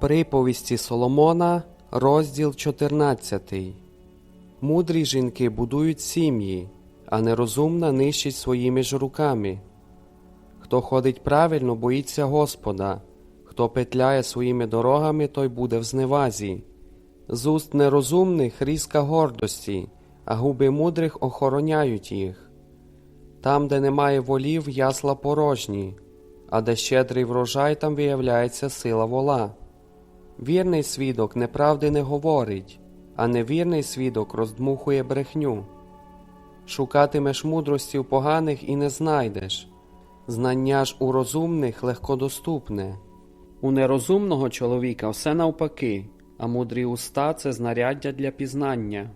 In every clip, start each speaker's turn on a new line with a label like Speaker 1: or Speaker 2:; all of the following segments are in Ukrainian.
Speaker 1: Приповісті Соломона, розділ 14. Мудрі жінки будують сім'ї, а нерозумна нищить своїми ж руками. Хто ходить правильно, боїться Господа, хто петляє своїми дорогами, той буде в зневазі. З уст нерозумних різка гордості, а губи мудрих охороняють їх. Там, де немає волів, ясла порожні, а де щедрий врожай, там виявляється сила вола. Вірний свідок неправди не говорить, а невірний свідок роздмухує брехню. Шукатимеш мудрості у поганих і не знайдеш. Знання ж у розумних легкодоступне. У нерозумного чоловіка все навпаки, а мудрі уста це знаряддя для пізнання.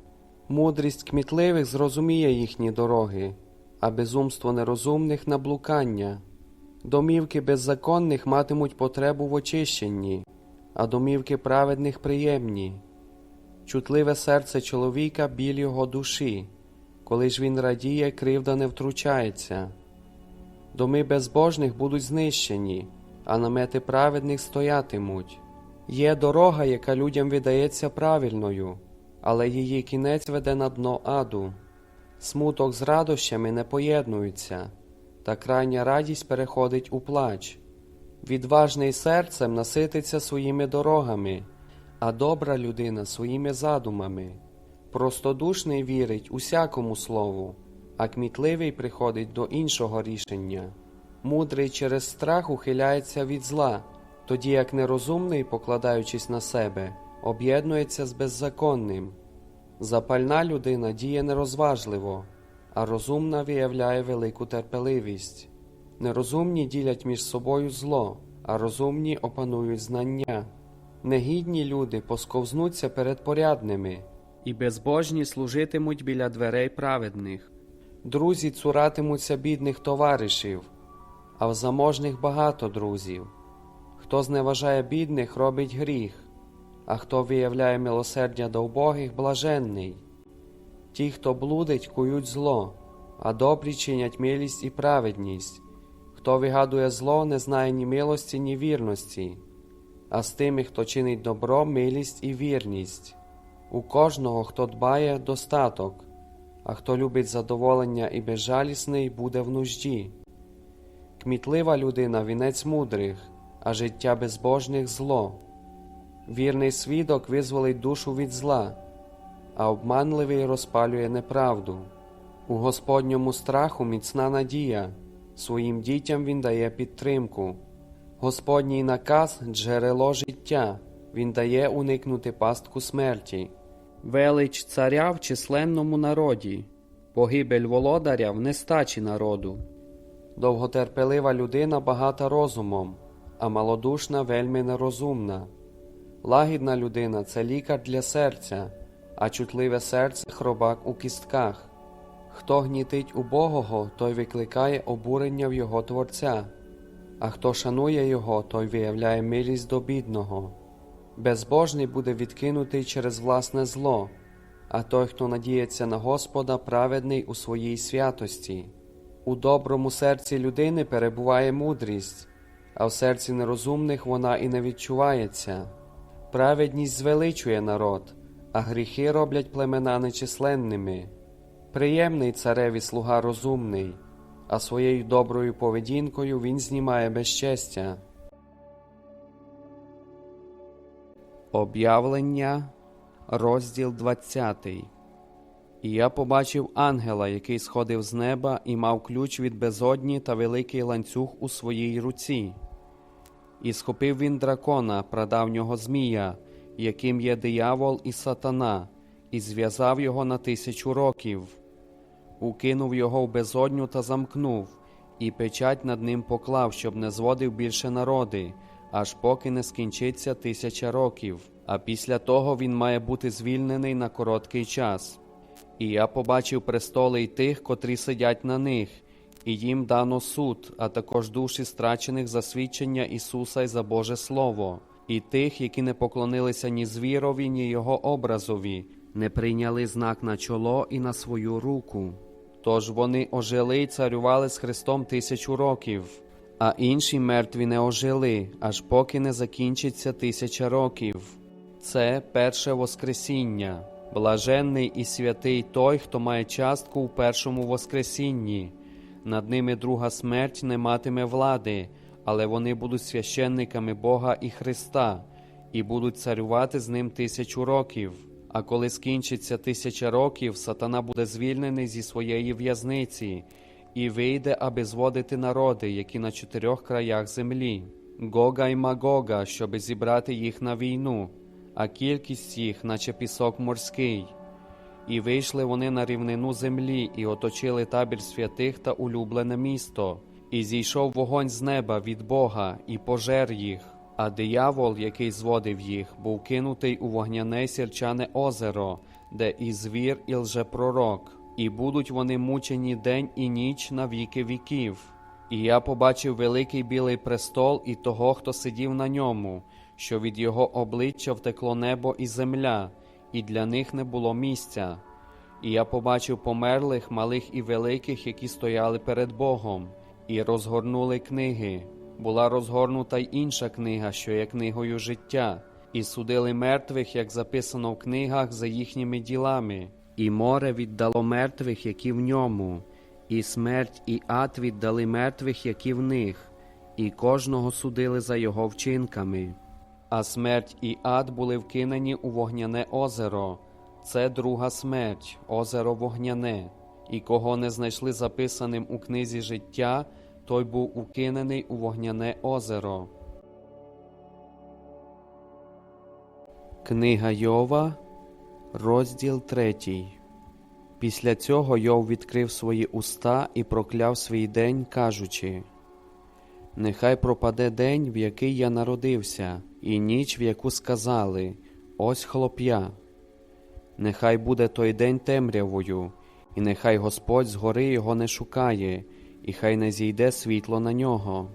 Speaker 1: Мудрість кмітливих зрозуміє їхні дороги, а безумство нерозумних на блукання. Домівки беззаконних матимуть потребу в очищенні, а домівки праведних приємні. Чутливе серце чоловіка біль його душі, коли ж він радіє, кривда не втручається. Доми безбожних будуть знищені, а намети праведних стоятимуть. Є дорога, яка людям видається правильною, але її кінець веде на дно аду. Смуток з радощами не поєднуються, та крайня радість переходить у плач. Відважний серцем насититься своїми дорогами, а добра людина своїми задумами. Простодушний вірить усякому слову, а кмітливий приходить до іншого рішення. Мудрий через страх ухиляється від зла, тоді як нерозумний, покладаючись на себе, об'єднується з беззаконним. Запальна людина діє нерозважливо, а розумна виявляє велику терпеливість. Нерозумні ділять між собою зло, а розумні опанують знання. Негідні люди посковзнуться перед порядними, і безбожні служитимуть біля дверей праведних. Друзі цуратимуться бідних товаришів, а в заможних багато друзів. Хто зневажає бідних, робить гріх, а хто виявляє милосердя до убогих, блаженний. Ті, хто блудить, кують зло, а добрі чинять милість і праведність. Хто вигадує зло, не знає ні милості, ні вірності, а з тими, хто чинить добро, милість і вірність. У кожного, хто дбає, достаток, а хто любить задоволення і безжалісний, буде в нужді. Кмітлива людина вінець мудрих, а життя безбожних зло. Вірний свідок визволить душу від зла, а обманливий розпалює неправду. У Господньому страху міцна надія, своїм дітям він дає підтримку. Господній наказ джерело життя, він дає уникнути пастку смерті. Велич царя в численному народі, погибель володаря в нестачі народу. Довготерпелива людина багата розумом, а малодушна вельми нерозумна. Лагідна людина це лікар для серця, а чутливе серце хробак у кістках. Хто гнітить убогого, той викликає обурення в його Творця, а хто шанує його, той виявляє милість до бідного. Безбожний буде відкинутий через власне зло, а той, хто надіється на Господа, праведний у своїй святості. У доброму серці людини перебуває мудрість, а в серці нерозумних вона і не відчувається. Праведність звеличує народ, а гріхи роблять племена нечисленними. Приємний цареві слуга розумний, а своєю доброю поведінкою він знімає безчестя. Об'явлення, розділ 20 І я побачив ангела, який сходив з неба і мав ключ від безодні та великий ланцюг у своїй руці. І схопив він дракона, прадавнього Змія, яким є диявол і сатана, і зв'язав його на тисячу років, укинув його в безодню та замкнув, і печать над ним поклав, щоб не зводив більше народи, аж поки не скінчиться тисяча років, а після того він має бути звільнений на короткий час. І я побачив престоли й тих, котрі сидять на них, і їм дано суд, а також душі страчених за свідчення Ісуса й за Боже Слово, і тих, які не поклонилися ні звірові, ні Його образові, не прийняли знак на чоло і на свою руку. Тож вони ожили й царювали з Христом тисячу років. а інші мертві не ожили, аж поки не закінчиться тисяча років. Це перше Воскресіння. Блаженний і святий той, хто має частку у першому Воскресінні. Над ними друга смерть не матиме влади, але вони будуть священниками Бога і Христа і будуть царювати з ним тисячу років. А коли скінчиться тисяча років, сатана буде звільнений зі своєї в'язниці і вийде, аби зводити народи, які на чотирьох краях землі, Гога й Магога, щоби зібрати їх на війну, а кількість їх, наче пісок морський. І вийшли вони на рівнину землі, і оточили табір святих та улюблене місто, і зійшов вогонь з неба від Бога, і пожер їх. А диявол, який зводив їх, був кинутий у вогняне сірчане озеро, де і звір, і лжепророк, і будуть вони мучені день і ніч на віки віків. І я побачив великий білий престол і того, хто сидів на ньому, що від його обличчя втекло небо і земля, і для них не було місця. І я побачив померлих, малих і великих, які стояли перед Богом, і розгорнули книги. Була розгорнута й інша книга, що є книгою життя, і судили мертвих, як записано в книгах, за їхніми ділами, і море віддало мертвих, які в ньому, і смерть, і ад віддали мертвих, які в них, і кожного судили за його вчинками. А смерть і ад були вкинені у вогняне озеро. Це друга смерть, озеро вогняне, і кого не знайшли записаним у книзі життя, той був укинений у вогняне озеро. Книга Йова, розділ третій. Після цього Йов відкрив свої уста і прокляв свій день, кажучи: Нехай пропаде день, в який я народився, і ніч, в яку сказали: Ось хлоп'я. Нехай буде той день темрявою, і нехай Господь згори його не шукає, і хай не зійде світло на нього.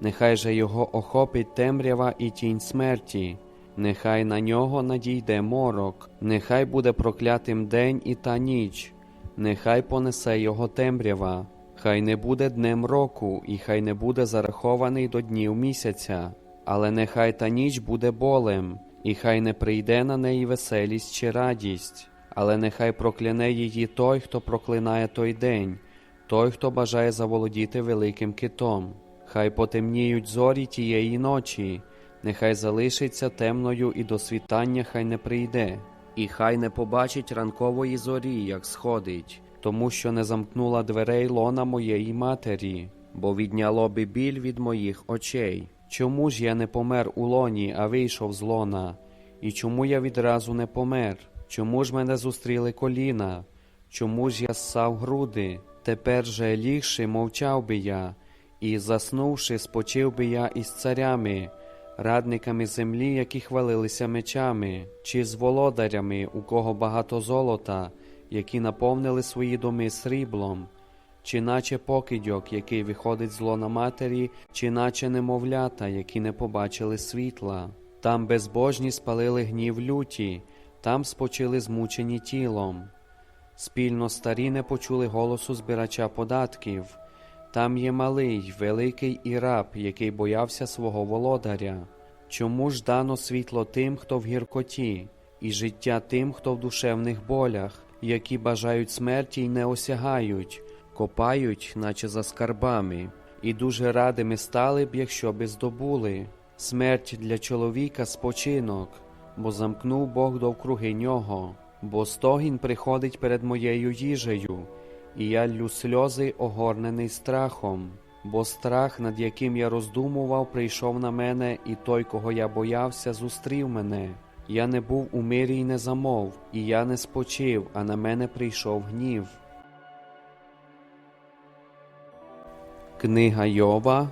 Speaker 1: Нехай же його охопить темрява і тінь смерті, нехай на нього надійде морок, нехай буде проклятим день і та ніч, нехай понесе його темрява, хай не буде днем року, і хай не буде зарахований до днів місяця, але нехай та ніч буде болем, і хай не прийде на неї веселість чи радість, але нехай прокляне її той, хто проклинає той день, той, хто бажає заволодіти великим китом. Хай потемніють зорі тієї ночі, нехай залишиться темною і до світання хай не прийде, і хай не побачить ранкової зорі, як сходить, тому що не замкнула дверей лона моєї матері, бо відняло би біль від моїх очей. Чому ж я не помер у лоні, а вийшов з лона? І чому я відразу не помер? Чому ж мене зустріли коліна? Чому ж я ссав груди? Тепер же лігши, мовчав би я, і, заснувши, спочив би я із царями, радниками землі, які хвалилися мечами, чи з володарями, у кого багато золота, які наповнили свої доми сріблом, чи наче покидьок, який виходить з лона матері, чи наче немовлята, які не побачили світла. Там безбожні спалили гнів люті, там спочили змучені тілом. Спільно старі не почули голосу збирача податків. Там є малий, великий і раб, який боявся свого володаря. Чому ж дано світло тим, хто в гіркоті, і життя тим, хто в душевних болях, які бажають смерті й не осягають, копають, наче за скарбами, і дуже радими стали б, якщо би здобули. Смерть для чоловіка спочинок, бо замкнув Бог довкруги нього, бо стогін приходить перед моєю їжею, і я ллю сльози, огорнений страхом, бо страх, над яким я роздумував, прийшов на мене, і той, кого я боявся, зустрів мене. Я не був у мирі й не замов, і я не спочив, а на мене прийшов гнів. Книга Йова,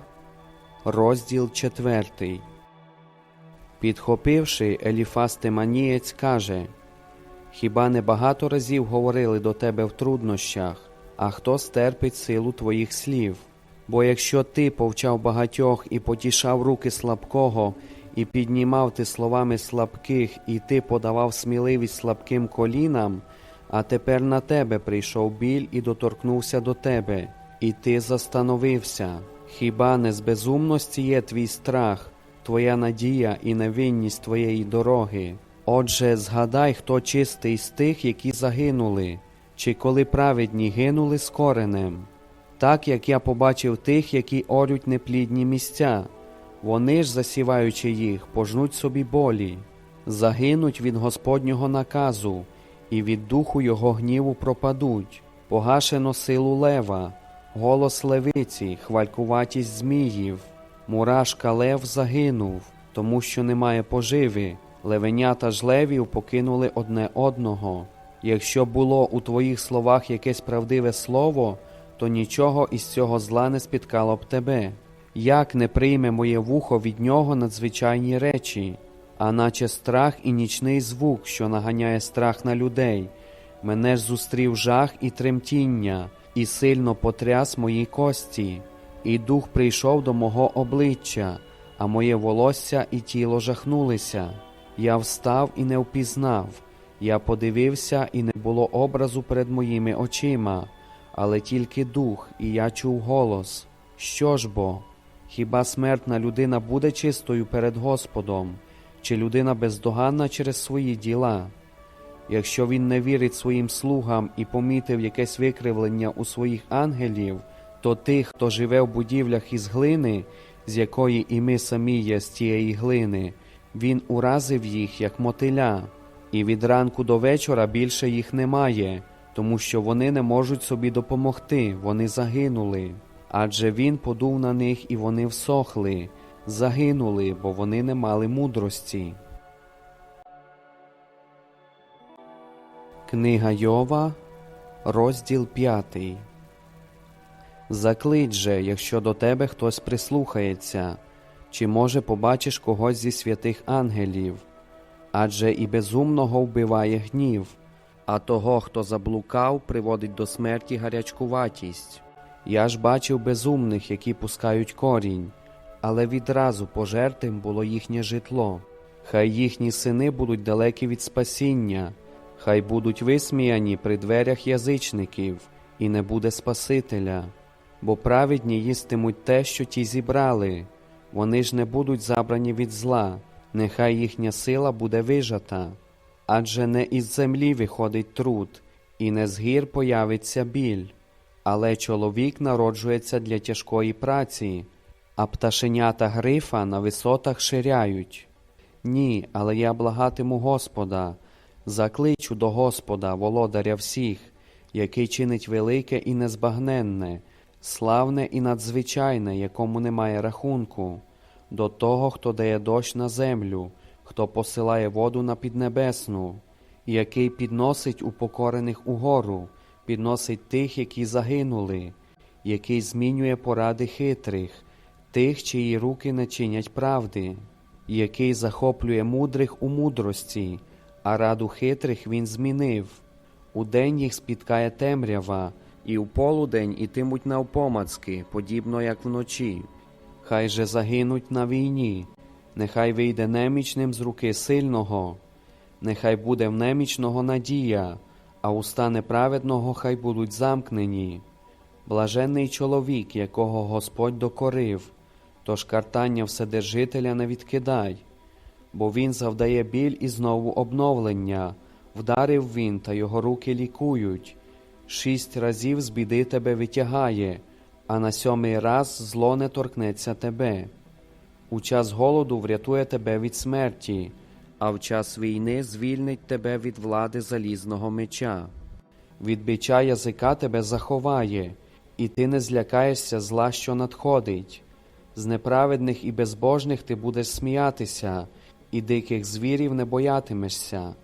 Speaker 1: розділ четвертий. Підхопивши, Еліфас Теманієць каже Хіба не багато разів говорили до тебе в труднощах, а хто стерпить силу твоїх слів? Бо якщо ти повчав багатьох і потішав руки слабкого, і піднімав ти словами слабких, і ти подавав сміливість слабким колінам, а тепер на тебе прийшов біль і доторкнувся до тебе, і ти застановився. Хіба не з безумності є твій страх, твоя надія і невинність твоєї дороги? Отже, згадай, хто чистий з тих, які загинули, чи коли праведні гинули з коренем. Так як я побачив тих, які орють неплідні місця, вони ж, засіваючи їх, пожнуть собі болі, загинуть від Господнього наказу, і від духу його гніву пропадуть, погашено силу лева, голос левиці, хвалькуватість зміїв, мурашка лев загинув, тому що немає поживи, левенята ж левів покинули одне одного. Якщо було у твоїх словах якесь правдиве слово, то нічого із цього зла не спіткало б тебе. Як не прийме моє вухо від нього надзвичайні речі, а наче страх і нічний звук, що наганяє страх на людей, мене ж зустрів жах і тремтіння, і сильно потряс мої кості, і дух прийшов до мого обличчя, а моє волосся і тіло жахнулися. Я встав і не впізнав, я подивився, і не було образу перед моїми очима, але тільки дух, і я чув голос. Що ж бо? Хіба смертна людина буде чистою перед Господом, чи людина бездоганна через свої діла? Якщо він не вірить своїм слугам і помітив якесь викривлення у своїх ангелів, то тих, хто живе в будівлях із глини, з якої і ми самі є з тієї глини, він уразив їх, як мотиля, і від ранку до вечора більше їх немає, тому що вони не можуть собі допомогти, вони загинули. Адже він подув на них і вони всохли, загинули, бо вони не мали мудрості. Книга Йова, розділ п'ятий. Заклич же, якщо до тебе хтось прислухається, чи може побачиш когось зі святих ангелів, адже і безумного вбиває гнів, а того, хто заблукав, приводить до смерті гарячкуватість. Я ж бачив безумних, які пускають корінь, але відразу пожертим було їхнє житло. Хай їхні сини будуть далекі від спасіння, хай будуть висміяні при дверях язичників, і не буде Спасителя, бо праведні їстимуть те, що ті зібрали, вони ж не будуть забрані від зла, нехай їхня сила буде вижата. Адже не із землі виходить труд, і не з гір появиться біль. Але чоловік народжується для тяжкої праці, а пташенята грифа на висотах ширяють. Ні, але я благатиму Господа, закличу до Господа, володаря всіх, який чинить велике і незбагненне, славне і надзвичайне, якому немає рахунку, до того, хто дає дощ на землю, хто посилає воду на піднебесну, який підносить упокорених угору підносить тих, які загинули, який змінює поради хитрих, тих, чиї руки не чинять правди, який захоплює мудрих у мудрості, а раду хитрих він змінив. Удень їх спіткає темрява, і в полудень ітимуть навпомацки, подібно як вночі. Хай же загинуть на війні, нехай вийде немічним з руки сильного, нехай буде в немічного надія а уста неправедного хай будуть замкнені. Блаженний чоловік, якого Господь докорив, тож картання Вседержителя не відкидай, бо Він завдає біль і знову обновлення, вдарив він, та його руки лікують, шість разів з біди тебе витягає, а на сьомий раз зло не торкнеться тебе. У час голоду врятує тебе від смерті а в час війни звільнить тебе від влади залізного меча. Від бича язика тебе заховає, і ти не злякаєшся зла, що надходить. З неправедних і безбожних ти будеш сміятися, і диких звірів не боятимешся,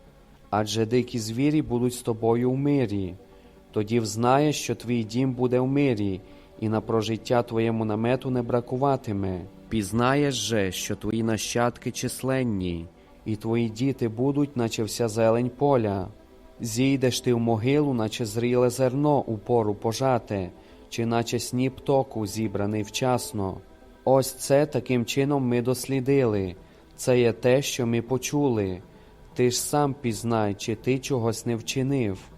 Speaker 1: адже дикі звірі будуть з тобою в мирі. Тоді взнаєш, що твій дім буде в мирі, і на прожиття твоєму намету не бракуватиме. Пізнаєш же, що твої нащадки численні і твої діти будуть, наче вся зелень поля. Зійдеш ти в могилу, наче зріле зерно у пору пожате, чи наче сніп току, зібраний вчасно. Ось це таким чином ми дослідили, це є те, що ми почули. Ти ж сам пізнай, чи ти чогось не вчинив.